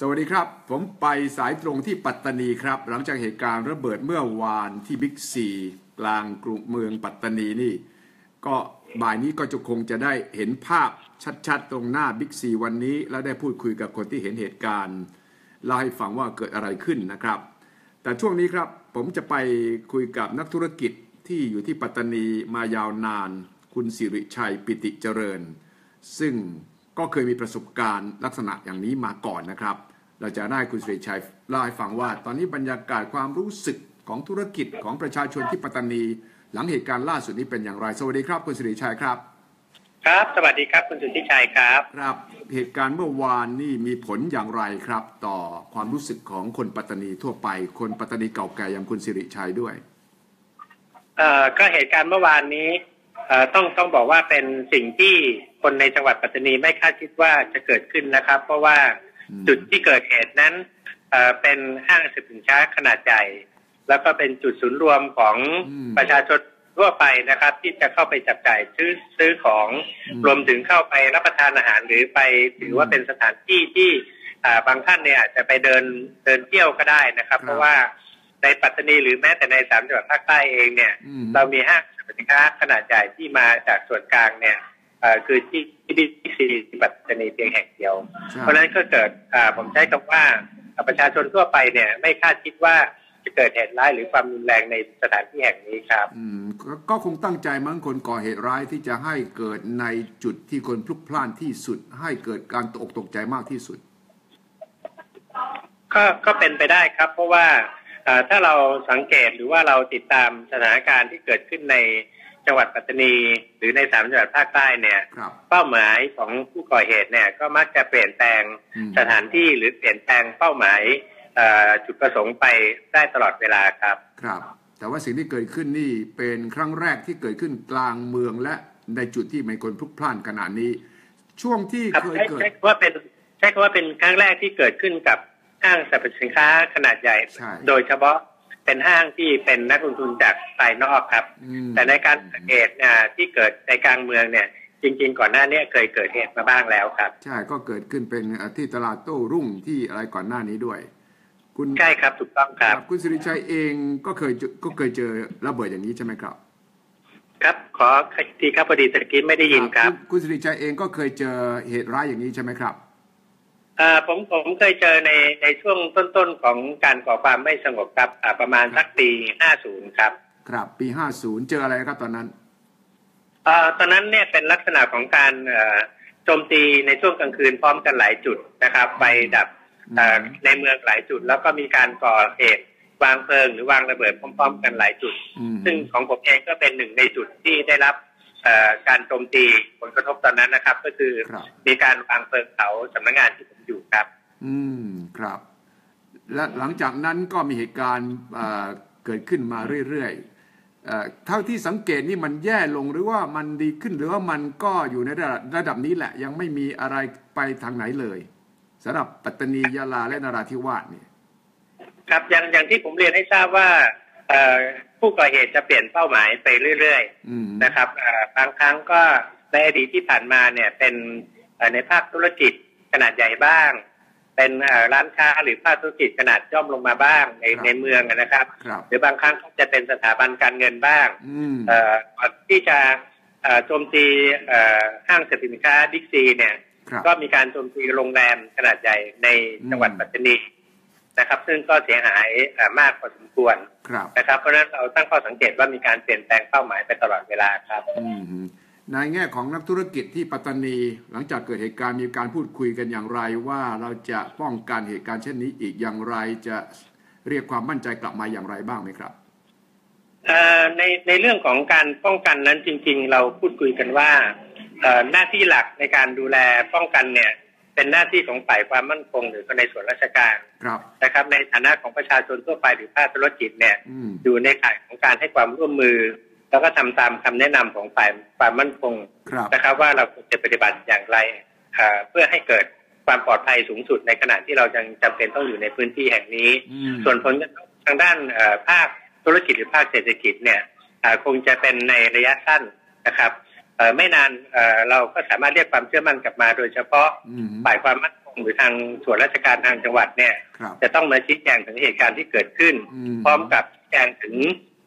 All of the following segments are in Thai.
สวัสดีครับ ผมไปสายตรงที่ปัตตานีครับ หลังจากเหตุการณ์ระเบิดเมื่อวานที่บิ๊กซีกลางกรุงเมืองปัตตานีนี่ ก็บ่ายนี้ก็จะคงจะได้เห็นภาพชัดๆ ตรงหน้าบิ๊กซีวันนี้ แล้วได้พูดคุยกับคนที่เห็นเหตุการณ์เล่าให้ฟังว่าเกิดอะไรขึ้นนะครับ แต่ช่วงนี้ครับผมจะไปคุยกับนักธุรกิจที่อยู่ที่ปัตตานีมายาวนาน คุณสิริชัยปิติเจริญ ซึ่ง ก็เคยมีประสบการณ์ลักษณะอย่างนี้มาก่อนนะครับ เราจะได้คุณสิริชัยเล่าให้ฟังว่า ตอนนี้บรรยากาศความรู้สึกของธุรกิจของประชาชนที่ปัตตานี หลังเหตุการณ์ล่าสุดนี้เป็นอย่างไรสวัสดีครับ คุณสิริชัยครับ ครับ สวัสดีครับคุณสุทธิชัยครับครับเหตุการณ์เมื่อวานนี่มีผลอย่างไรครับ ต่อความรู้สึกของคนปัตตานีทั่วไป คนปัตตานีเก่าแก่อย่างคุณสิริชัยด้วย เอ่อก็เหตุการณ์เมื่อวานนี้เอ่อ ต้องต้องบอกว่าเป็นสิ่งที่คนในจังหวัดปัตตานีไม่คาดคิดว่าจะเกิดขึ้นนะครับ เพราะว่าอืมจุดที่เกิดเหตุนั้นเอ่อเป็นห้างสรรพสินค้าขนาดใหญ่แล้วก็เป็นจุดศูนย์รวมของประชาชนทั่วไปนะครับ ที่จะเข้าไปจับจ่ายซื้อซื้อของรวมถึงเข้าไปรับประทานอาหารหรือไปถือว่าเป็นสถานที่ที่อ่าบางท่านเนี่ยอาจจะไปเดินเดินเที่ยวก็ได้นะครับ เพราะว่า ในปัตตานีหรือแม้แต่ในสามจังหวัดภาคใต้เองเนี่ยอืมเรามีห้างสรรพสินค้าขนาดใหญ่ที่มาจากส่วนกลางเนี่ยเอ่อคือที่ที่บิ๊กซีปัตตานีเพียงแห่งเดียวใช่เพราะฉะนั้นก็เกิดอ่าผมใช้คำว่าอ่าประชาชนทั่วไปเนี่ยไม่คาดคิดว่าจะเกิดเหตุร้ายหรือความรุนแรงในสถานที่แห่งนี้ครับอืมก็ก็คงตั้งใจมั้งคนก่อเหตุร้ายที่จะให้เกิดในจุดที่คนพลุกพล่านที่สุด ให้เกิดการตกอกตกใจมากที่สุด ก็ก็เป็นไปได้ครับ เพราะว่าเอ่อ ถ้าเราสังเกตหรือว่าเราติดตามสถานการณ์ที่เกิดขึ้นในจังหวัดปัตตานี หรือในสามจังหวัดภาคใต้เนี่ยครับเป้าหมายของผู้ก่อเหตุเนี่ยก็มักจะเปลี่ยนแปลงอืมสถานที่หรือเปลี่ยนแปลงเป้าหมายเอ่อจุดประสงค์ไปได้ตลอดเวลาครับครับ แต่ว่าสิ่งที่เกิดขึ้นนี่เป็นครั้งแรกที่เกิดขึ้นกลางเมืองและในจุดที่มีคนพลุกพล่านขนาดนี้ ช่วงที่ครับเคยใช้เกิดใช้คำว่าเป็นใช้คำว่าเป็นครั้งแรกที่เกิดขึ้นกับ ห้างสรรพสินค้าขนาดใหญ่ใช่โดยเฉพาะเป็นห้างที่เป็นนักลงทุนจากภายนอกครับอืมแต่ในการสังเกตเนี่ยที่เกิดในกลางเมืองเนี่ย จริง ๆ ก่อนหน้านี้เคยเกิดเหตุมาบ้างแล้วครับ ใช่ก็เกิดขึ้นเป็นที่ตลาดโต้รุ่งที่อะไรก่อนหน้านี้ด้วย คุณใช่ครับถูกต้องครับ คุณสิริชัยเองก็เคยเจอก็เคยเจอระเบิดอย่างนี้ใช่ไหมครับ ครับขอทีครับพอดีตะกี้ไม่ได้ยินครับณคุณสิริชัยเองก็เคยเจอเหตุร้ายอย่างนี้ใช่ไหมครับเอ่อ ผมผมเคยเจอในในช่วงต้นๆของการก่อความไม่สงบครับอ่าประมาณสักปี50ครับ ครับปี50เจออะไรครับตอนนั้นเอ่อตอนนั้นเนี่ยเป็นลักษณะของการเอ่อโจมตีในช่วงกลางคืนพร้อมกันหลายจุดนะครับไปดับเอ่ออืมในเมืองหลายจุด แล้วก็มีการก่อเหตุวางเพลิงหรือวางระเบิดพร้อม ๆ กันหลายจุดอืมซึ่งของผมเองก็เป็นหนึ่งในจุดที่ได้รับเอ่อ การโจมตีผลกระทบตอนนั้นนะครับ ก็คือครับมีการวางเพลิงเผาสำนักงานที่ผมอยู่ครับ อืมครับ และหลังจากนั้นก็มีเหตุการณ์เอ่อเกิดขึ้นมาเรื่อยๆเอ่อเท่าที่สังเกตนี่มันแย่ลงหรือว่ามันดีขึ้นหรือว่ามันก็อยู่ในระดับระดับนี้แหละ ยังไม่มีอะไรไปทางไหนเลยสำหรับปัตตานียะลาและนราธิวาสเนี่ยครับอย่างอย่างที่ผมเรียนให้ทราบว่าเอ่อ ผู้ก่อเหตุจะเปลี่ยนเป้าหมายไปเรื่อยอืมๆนะครับเอ่อบางครั้งก็ในอดีตที่ผ่านมาเนี่ยเป็นเอ่อในภาคธุรกิจขนาดใหญ่บ้าง เป็นเอ่อร้านค้าหรือภาคธุรกิจขนาดย่อมลงมาบ้างในครับในเมืองนะครับครับ หรือบางครั้งก็จะเป็นสถาบันการเงินบ้างอืมเอ่อก่อนที่จะเอ่อโจมตีเอ่อห้างสรรพสินค้าบิ๊กซีเนี่ยครับก็มีการโจมตีโรงแรมขนาดใหญ่ในจังหวัดอืมปัตตานี นะครับ ซึ่งก็เสียหายเอ่อมากพอสมควรครับนะครับเพราะฉะนั้นเราตั้งข้อสังเกตว่ามีการเปลี่ยนแปลงเป้าหมายไปตลอดเวลาครับอืมในแง่ของนักธุรกิจที่ปัตตานี หลังจากเกิดเหตุการณ์มีการพูดคุยกันอย่างไรว่าเราจะป้องกันเหตุการณ์เช่นนี้อีกอย่างไรจะเรียกความมั่นใจกลับมาอย่างไรบ้างไหมครับเอ่อในในเรื่องของการป้องกันนั้นจริง ๆ เราพูดคุยกันว่าเอ่อหน้าที่หลักในการดูแลป้องกันเนี่ย เป็นหน้าที่ของฝ่ายความมั่นคงหรือในส่วนราชการครับนะครับ ในฐานะของประชาชนทั่วไปหรือภาคธุรกิจเนี่ยอืมอยู่ในข่ายของการให้ความร่วมมือ แล้วก็ทำตามคำแนะนำของฝ่ายความมั่นคงครับนะครับ ว่าเราควรจะปฏิบัติอย่างไรเอ่อเพื่อให้เกิดความปลอดภัยสูงสุดในขณะที่เรายังจำเป็นต้องอยู่ในพื้นที่แห่งนี้อืมส่วนผลกระทบทางด้านเอ่อภาคธุรกิจหรือภาคเศรษฐกิจเนี่ยเอ่อคงจะเป็นในระยะสั้นนะครับเอ่อ ไม่นานเอ่อเราก็สามารถเรียกความเชื่อมั่นกลับมาโดยเฉพาะอืมฝ่ายความมั่นคงหรือทางส่วนราชการทางจังหวัดเนี่ยครับจะต้องมาชี้แจงถึงเหตุการณ์ที่เกิดขึ้นอืมพร้อมกับชี้แจงถึง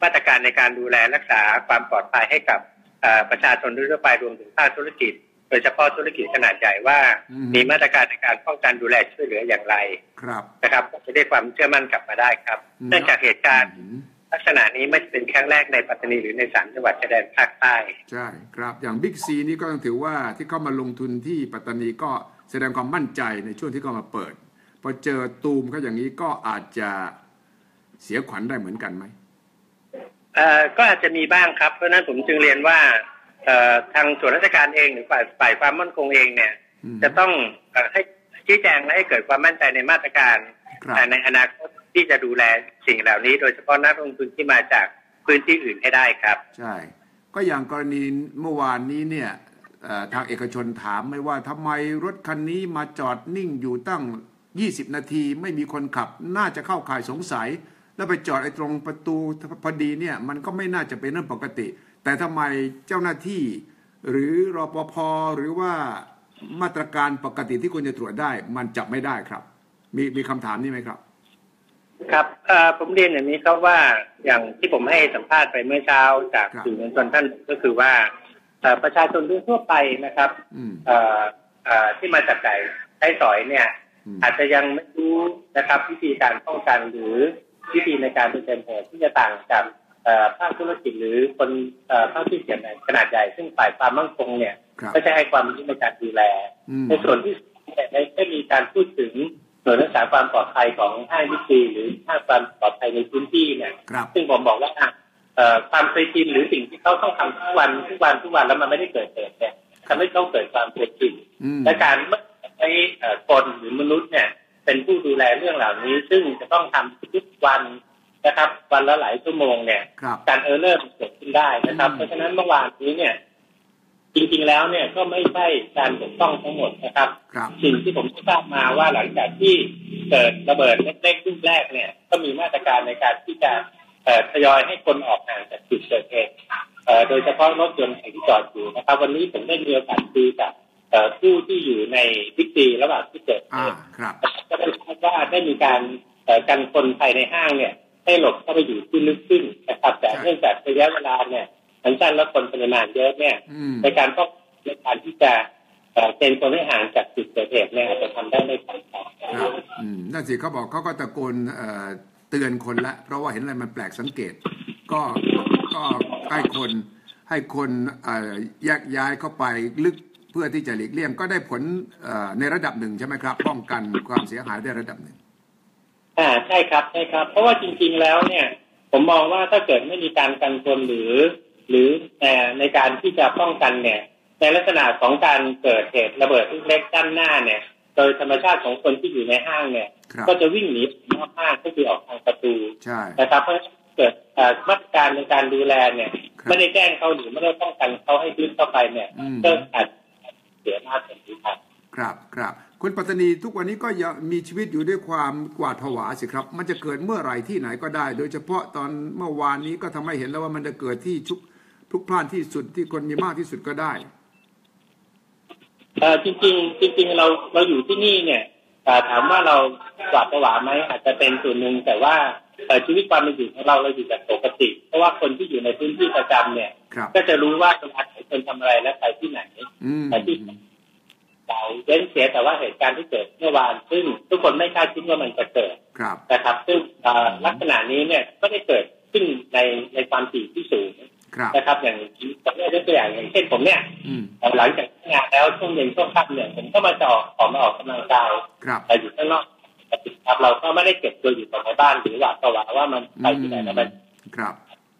มาตรการในการดูแลรักษาความปลอดภัยให้กับเอ่อประชาชนทั่วไปรวมถึงภาคธุรกิจ โดยเฉพาะธุรกิจขนาดใหญ่ว่า มีมาตรการในการป้องกันดูแลช่วยเหลืออย่างไรครับนะครับก็จะได้ความเชื่อมั่นกลับมาได้ครับอืมเนื่องจากเหตุการณ์อืม ลักษณะนี้ไม่ได้เป็นครั้งแรกในปัตตานีหรือในสามจังหวัดชายแดนภาคใต้ใช่ครับอย่างบิ๊กซีนี่ก็ต้องถือว่าที่เข้ามาลงทุนที่ปัตตานีก็แสดงความมั่นใจในช่วงที่เข้ามาเปิดพอเจอตูมเขาอย่างนี้ก็อาจจะเสียขวัญได้เหมือนกันไหมเอ่อก็อาจจะมีบ้างครับ เพราะฉะนั้นผมจึงเรียนว่าเอ่อทางส่วนราชการเองหรือฝ่ายฝ่ายความมั่นคงเองเนี่ยอืมจะต้องเอ่อให้ชี้แจงและให้เกิดความมั่นใจในมาตรการครับเอ่อในอนาคต ที่จะดูแลสิ่งเหล่านี้ โดยเฉพาะนักลงทุนที่มาจากพื้นที่อื่นให้ได้ครับ ใช่ ก็อย่างกรณีเมื่อวานนี้เนี่ยทางเอกชนถามไม่ว่าทำไมรถคันนี้มาจอดนิ่งอยู่ตั้ง 20 นาที ไม่มีคนขับน่าจะเข้าข่ายสงสัย แล้วไปจอดไอ้ตรงประตูพอดีเนี่ยมันก็ไม่น่าจะเป็นเรื่องปกติ แต่ทำไมเจ้าหน้าที่ หรือรอปภหรือว่ามาตรการปกติที่ควรจะตรวจได้ มันจับไม่ได้ครับ มีมีคำถามนี้ไหมครับ ครับเอ่อผมเรียนอย่างนี้ครับว่าอย่างที่ผมให้สัมภาษณ์ไปเมื่อเช้าจากครับสื่อมวลชนท่านก็คือว่าเอ่อประชาชนทั่วไปนะครับอืมเอ่อเอ่อที่มาจับจ่ายใช้สอยเนี่ยอืมอาจจะยังไม่รู้นะครับวิธีการป้องกันหรือวิธีในการเผชิญเหตุที่จะต่างจากเอ่อภาคธุรกิจหรือคนเอ่อภาคที่เสี่ยงขนาดใหญ่ซึ่งฝ่ายความมั่นคงเนี่ยครับก็จะให้ความรู้ในการดูแลอืมในส่วนที่เนี่ยได้ได้มีการพูดถึง หน่วยรักษาความปลอดภัยของห้างวิซีหรือห้างความปลอดภัยในพื้นที่เนี่ยครับซึ่งผมบอกว่าอะเอ่อความเคยชินหรือสิ่งที่เขาต้องทำทุกวันทุกวันทุกวันแล้วมันไม่ได้เกิดเหตุเนี่ยทำให้ต้องเกิดความเคยชินอืมและการไม่ใช้เอ่อคนหรือมนุษย์เนี่ย เป็นผู้ดูแลเรื่องเหล่านี้ ซึ่งจะต้องทำทุกวันนะครับ วันละหลายชั่วโมงเนี่ยครับการเออร์เลอร์มันเกิดขึ้นได้นะครับอืมเพราะฉะนั้นเมื่อวานนี้เนี่ย จริงๆแล้วเนี่ยก็ไม่ใช่การปกป้องทั้งหมดนะครับครับ สิ่งที่ผมทราบมาว่าหลังจากที่เกิดระเบิดเล็กๆลูกแรกเนี่ย ก็มีมาตรการในการที่จะเอ่อทยอยให้คนออกห่างจากจุดเกิดเหตุเอ่อโดยเฉพาะรถยนต์ที่จอดอยู่นะครับ วันนี้ผมได้มีโอกาสคุยกับเอ่อผู้ที่อยู่ในบิ๊กซีระหว่างที่เกิดเหอ่าตุครับก็ได้พบว่าได้มีการเอ่อกันคนภายในห้างเนี่ย ให้หลบเข้าไปอยู่ที่ลึกขึ้นนะครับ แต่ใช่เนื่องจากระยะเวลาเนี่ย มันสั้นและคนปริมาณเยอะเนี่ยอืมในการป้องในการที่จะเอ่อเป็นคนให้ห่างจากจุดเกิดเหตุเนี่ยอาจจะทำได้ไม่ทันครับครับอืมนั่นสิเขาบอกเขาก็ตะโกนเอ่อเตือนคนละ เพราะว่าเห็นอะไรมันแปลกสังเกต ก็ก็ให้คนให้คนเอ่อแยกย้ายเข้าไปลึกเพื่อที่จะหลีกเลี่ยงก็ได้ผลเอ่อในระดับหนึ่งใช่ไหมครับ ป้องกันความเสียหายได้ระดับหนึ่งอ่าใช่ครับใช่ครับ เพราะว่าจริง ๆแล้วเนี่ย ผมมองว่าถ้าเกิดไม่มีการกันคนหรือ หรือเอ่อในการที่จะป้องกันเนี่ย ในลักษณะของการเกิดเหตุระเบิดลูกเล็กด้านหน้าเนี่ย โดยธรรมชาติของคนที่อยู่ในห้างเนี่ยครับก็จะวิ่งหนีออกนอกห้างก็คือออกทางประตูใช่นะครับเพราะฉะนั้นเกิดเอ่อมาตรการในการดูแลเนี่ยครับไม่ได้แจ้งเขาหรือไม่ได้ป้องกันเขาให้ลึกเข้าไปเนี่ยอืมก็อาจเสียหน้าเสียดีครับครับครับคุณปัตตานีทุกวันนี้ก็ยังมีชีวิตอยู่ด้วยความกวาดผวาสิครับ มันจะเกิดเมื่อไหร่ที่ไหนก็ได้ โดยเฉพาะตอนเมื่อวานนี้ก็ทำให้เห็นแล้วว่ามันจะเกิดที่ชุก พลุกพล่านที่สุดที่คนมีมากที่สุดก็ได้เออจริง ๆ จริง ๆ เราเราอยู่ที่นี่เนี่ยเอ่อถามว่าเราหวาดผวาไหมอาจจะเป็นส่วนหนึ่งแต่ว่าเอ่อชีวิตความเป็นอยู่ของเราเราอยู่แบบปกติ เพราะว่าคนที่อยู่ในพื้นที่ประจำเนี่ยครับก็จะรู้ว่าเวลาไหนคนทำอะไรและไปที่ไหนอืมแต่ที่เราเว้นเสียแต่ว่าเหตุการณ์ที่เกิดเมื่อวานซึ่งทุกคนไม่คาดคิดว่ามันจะเกิดครับนะครับ ซึ่งเอ่อลักษณะนี้เนี่ยก็ได้เกิดขึ้นในในความถี่ที่สูงครับ นะครับ อย่างผมยกตัวอย่างอย่างเช่นผมเนี่ยอืมหลังจากงานแล้วช่วงเย็นช่วงค่ำเนี่ยผมก็มาจะออกออกมาออกกำลังกายครับแต่อยู่ข้างนอกปกติครับเราก็ไม่ได้เก็บตัวอยู่ในบ้านหรือหวาดภาวะว่ามันไปที่ไหนแล้วมันครับ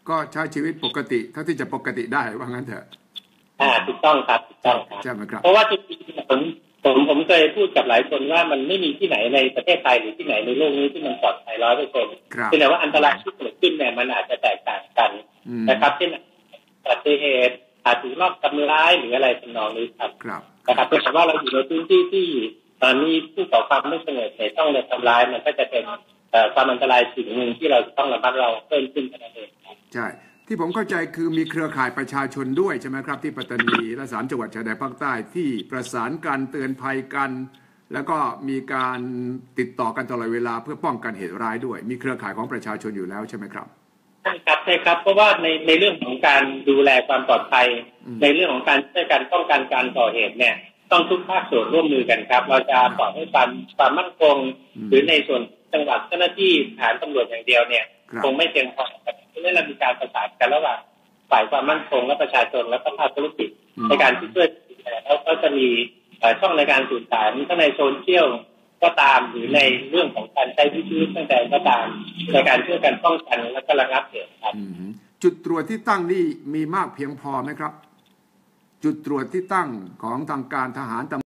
ก็ใช้ชีวิตปกติเท่าที่จะปกติได้ว่างั้นเถอะอ่าถูกต้องครับถูกต้องครับใช่ไหมครับเพราะว่าจริงๆผมผมผมเคยพูดกับหลายคนว่ามันไม่มีที่ไหนในประเทศไทยหรือที่ไหนในโลกนี้ที่มันปลอดภัยร้อยเปอร์เซ็นต์ครับแต่ว่าอันตรายที่เกิดขึ้นเนี่ยมันอาจจะแตกต่างกันอืมนะครับเช่นอุ บัติเหตุอาจถูกลอบทำร้ายหรืออะไรทำนองนี้ครับครับนะครับเพราะว่าเราอยู่ในพื้นที่ที่เอ่อมีผู้ก่อความไม่สงบเนี่ยต้องเลยทำร้ายมันก็จะเป็นเอ่อความอันตรายสิ่งหนึ่งที่เราจะต้องระมัดระวังเพิ่มขึ้นเท่านั้นเองครับใช่ที่ผมเข้าใจคือมีเครือข่ายประชาชนด้วยใช่ไหมครับ ที่ปัตตานีและสามจังหวัดชายแดนภาคใต้ที่ประสานการเตือนภัยกัน แล้วก็มีการติดต่อกันตลอดเวลาเพื่อป้องกันเหตุร้ายด้วย มีเครือข่ายของประชาชนอยู่แล้วใช่ไหมครับใช่ ครับใช่ครับ เพราะว่าในในเรื่องของการดูแลความปลอดภัยอืมในเรื่องของการช่วยกันป้องกันการก่อเหตุเนี่ย ต้องทุกภาคส่วนร่วมมือกันครับ เราจะปล่อยให้ความความมั่นคง หรือในส่วนจังหวัดเจ้าหน้าที่ฐานตำรวจอย่างเดียวเนี่ยครับคงไม่เพียงพอครับเพราะฉะนั้นเรามีการประสานกันระหว่างฝ่ายความมั่นคงและประชาชนและก็ภาคธุรกิจอืมในการที่ช่วยดูแลแล้วก็จะมีเอ่อช่องในการสื่อสารทั้งในโซเชียล ก็ตามหรือในเรื่องของการใช้วิธีตั้งแต่ก็ตามในการช่วยกันป้องกันและก็ระงับเหตุครับจุดตรวจที่ตั้งนี่มีมากเพียงพอไหมครับ จุดตรวจที่ตั้งของทางการทหารตำ